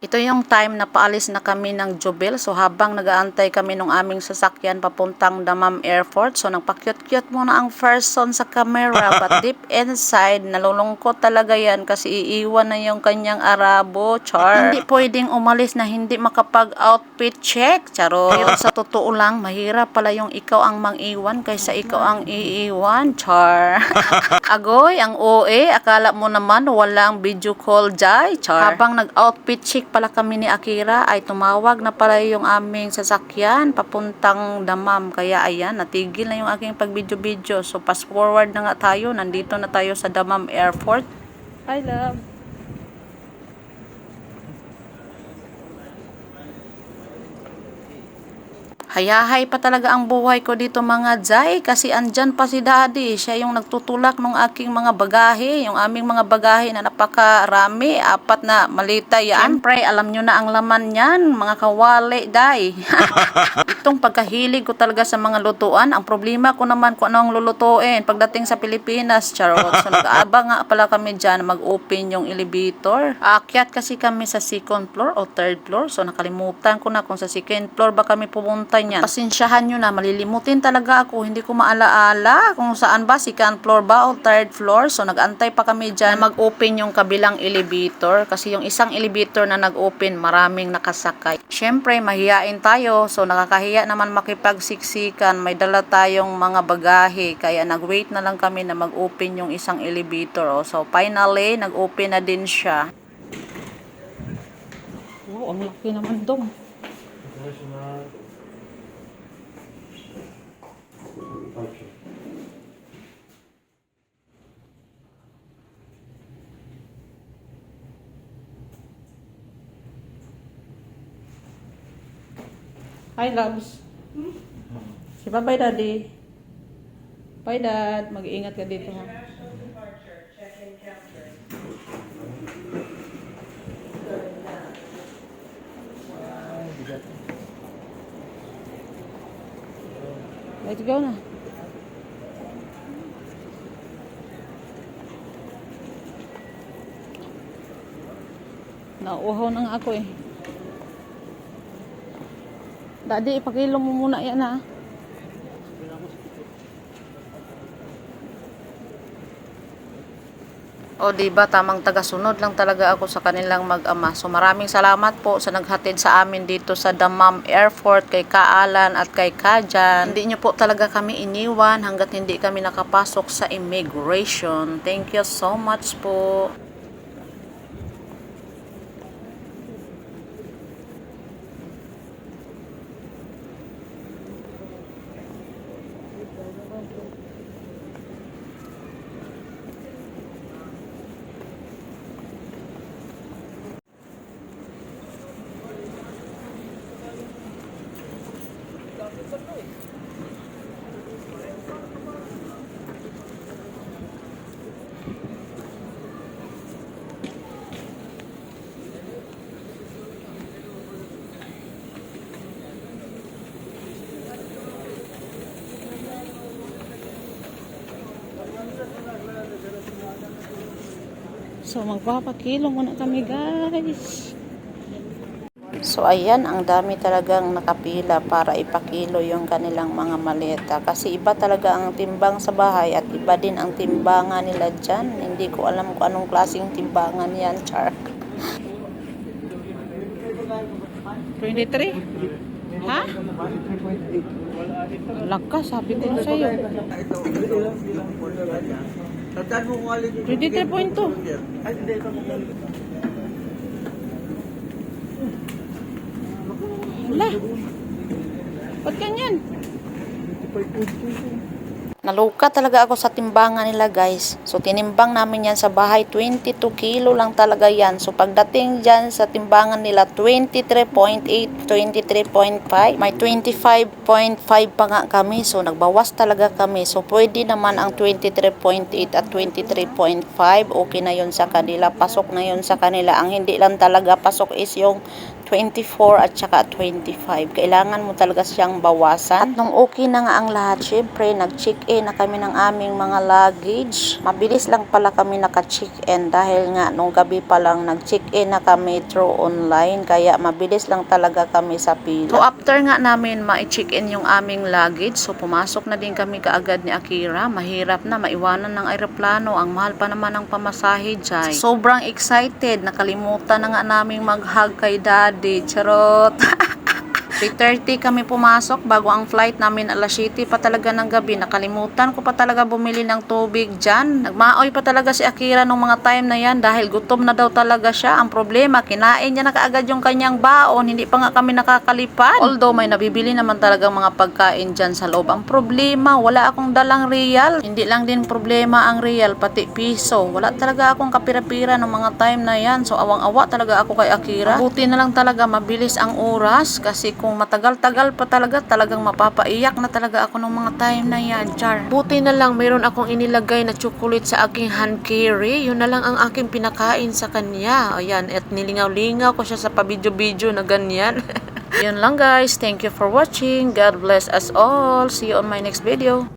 Ito yung time na paalis na kami ng Jubel. So habang nagaantay kami ng aming sasakyan papuntang Damam Airport. So nagpa-cute-cute muna ang person sa camera. But deep inside, nalulungkot talaga yan kasi iiwan na yung kanyang arabo. Char. Hindi pwedeng umalis na hindi makapag-outfit check. Charo. Pero sa totoo lang, mahirap pala yung ikaw ang mang-iwan kaysa ikaw ang iiwan. Char. Agoy, ang OA. Akala mo naman walang video call jay. Char. Habang nag-outfit check pala kami ni Akira ay tumawag na pala yung aming sasakyan papuntang Damam. Kaya ayan, natigil na yung aking pag-video-video. So fast forward na nga tayo. Nandito na tayo sa Damam Airport. Hi love. Hayahay pa talaga ang buhay ko dito mga Jai kasi andyan pa si daddy. Siya yung nagtutulak ng aking mga bagahe, yung aming mga bagahe na napakarami, apat na malita yan. Siyempre, alam nyo na ang laman yan, mga kawali, Dai. Itong pagkahilig ko talaga sa mga lutuan, ang problema ko naman kung ano ang lulutuin pagdating sa Pilipinas, charot. So nag-aaba nga pala kami dyan mag-open yung elevator. Aakyat kasi kami sa second floor o third floor, so nakalimutan ko na kung sa second floor ba kami pumunta niyan. Pasensyahan nyo na, malilimutin talaga ako. Hindi ko maalaala kung saan ba, second floor ba o third floor. So, nag-antay pa kami dyan na mag-open yung kabilang elevator. Kasi yung isang elevator na nag-open, maraming nakasakay. Siyempre, mahiyain tayo. So, nakakahiya naman makipagsiksikan. May dala tayong mga bagahe. Kaya nag-wait na lang kami na mag-open yung isang elevator. Oh. So, finally, nag-open na din siya. Wow, ang laki naman dong. Hi, loves. Si bye daddy. Bye, dad. Mag-iingat ka dito, ha? Let's go na. Nauuhaw na nga ako eh. Daddy, ipakilo mo muna yan ha. O di ba tamang tagasunod lang talaga ako sa kanilang mag-ama. So maraming salamat po sa naghatid sa amin dito sa Damam Airport kay Kaalan at kay Kajan. Hindi niyo po talaga kami iniwan hanggat hindi kami nakapasok sa immigration. Thank you so much po. So magpapakilo muna kami guys. So ayan, ang dami talagang nakapila para ipakilo yung kanilang mga maleta. Kasi iba talaga ang timbang sa bahay at iba din ang timbangan nila dyan. Hindi ko alam kung anong klaseng timbangan yan, Char. 23? Ha? Lakas, sabi ko na sa'yo. Tandaan mo kung alin 23.2. Ay, hindi. ito. Wala. Ba't ganyan? Naluka talaga ako sa timbangan nila guys. So tinimbang namin yan sa bahay. 22 kilo lang talaga yan. So pagdating dyan sa timbangan nila 23.8, 23.5. May 25.5 pa nga kami. So nagbawas talaga kami. So pwede naman ang 23.8 at 23.5. Okay na yun sa kanila. Pasok na yun sa kanila. Ang hindi lang talaga pasok is yung 24 at saka 25. Kailangan mo talaga siyang bawasan. At nung okay na nga ang lahat, syempre, nag-check-in na kami ng aming mga luggage. Mabilis lang pala kami naka-check-in dahil nga nung gabi pa lang nag-check-in na kami through online. Kaya mabilis lang talaga kami sa pila. So after nga namin ma-check-in yung aming luggage, so pumasok na din kami kaagad ni Akira. Mahirap na maiwanan ng aeroplano. Ang mahal pa naman ng pamasahe dyan. Sobrang excited. Nakalimutan na nga naming mag-hug kay daddy. Charot. 3.30 kami pumasok bago ang flight namin alas 7 pa talaga ng gabi. Nakalimutan ko pa talaga bumili ng tubig dyan. Nagmaoy pa talaga si Akira nung mga time na yan dahil gutom na daw talaga siya. Ang problema, kinain niya na kaagad yung kanyang baon. Hindi pa nga kami nakakalipad. Although may nabibili naman talaga mga pagkain dyan sa loob. Ang problema, wala akong dalang real. Hindi lang din problema ang real, pati piso. Wala talaga akong kapira-pira ng mga time na yan. So awang-awa talaga ako kay Akira. Buti na lang talaga mabilis ang oras kasi kung matagal-tagal pa talaga, talagang mapapaiyak na talaga ako ng mga time na yan, char. Buti na lang mayroon akong inilagay na chocolate sa aking hand carry. Yun na lang ang aking pinakain sa kanya. Ayan, at nilingaw-lingaw ko siya sa pabidyo-bidyo na ganyan. Yun lang guys. Thank you for watching. God bless us all. See you on my next video.